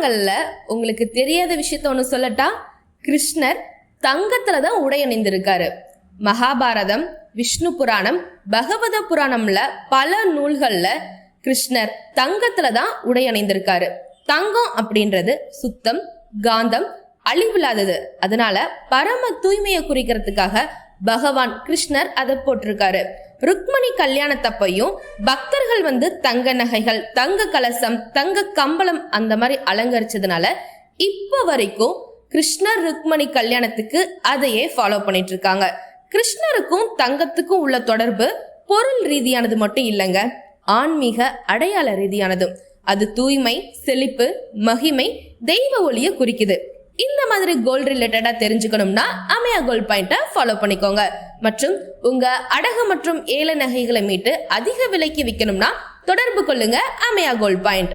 புராணங்களில் உங்களுக்கு தெரியாத விஷயத்த ஒன்று சொல்லட்டா? கிருஷ்ணர் தங்கத்துல தான் உடை அணிந்திருக்காரு மகாபாரதம் விஷ்ணு புராணம் பகவத புராணம்ல பல நூல்கள்ல கிருஷ்ணர் தங்கத்துல தான் உடை அணிந்திருக்காரு தங்கம் அப்படின்றது சுத்தம் காந்தம் அழிவில்லாதது. அதனால பரம தூய்மையை குறிக்கிறதுக்காக பகவான் கிருஷ்ணர் அதை போட்டிருக்காரு. ருக்மணி கல்யாணத்தப்பையும் பக்தர்கள் வந்து தங்க நகைகள் தங்க கலசம் தங்க கம்பளம் அந்த மாதிரி அலங்கரிச்சதுனால இப்போ வரைக்கும் கிருஷ்ணர் ருக்மணி கல்யாணத்துக்கு அதையே ஃபாலோ பண்ணிட்டு இருக்காங்க. கிருஷ்ணருக்கும் தங்கத்துக்கும் உள்ள தொடர்பு பொருள் ரீதியானது மட்டும் இல்லைங்க. ஆன்மீக அடையாள ரீதியானதும் அது தூய்மை செழிப்பு மகிமை தெய்வ ஒளியை குறிக்குது. இந்த மாதிரி கோல்ட் ரிலேட்டடா தெரிஞ்சுக்கணும்னா அமையா கோல்ட் பாயிண்ட்டை ஃபாலோ பண்ணிக்கோங்க. மற்றும் உங்க அடகு மற்றும் ஏல நகைகளை மீட்டு அதிக விலைக்கு விற்கணும்னா தொடர்பு கொள்ளுங்க. அமையா கோல்ட் பாயிண்ட்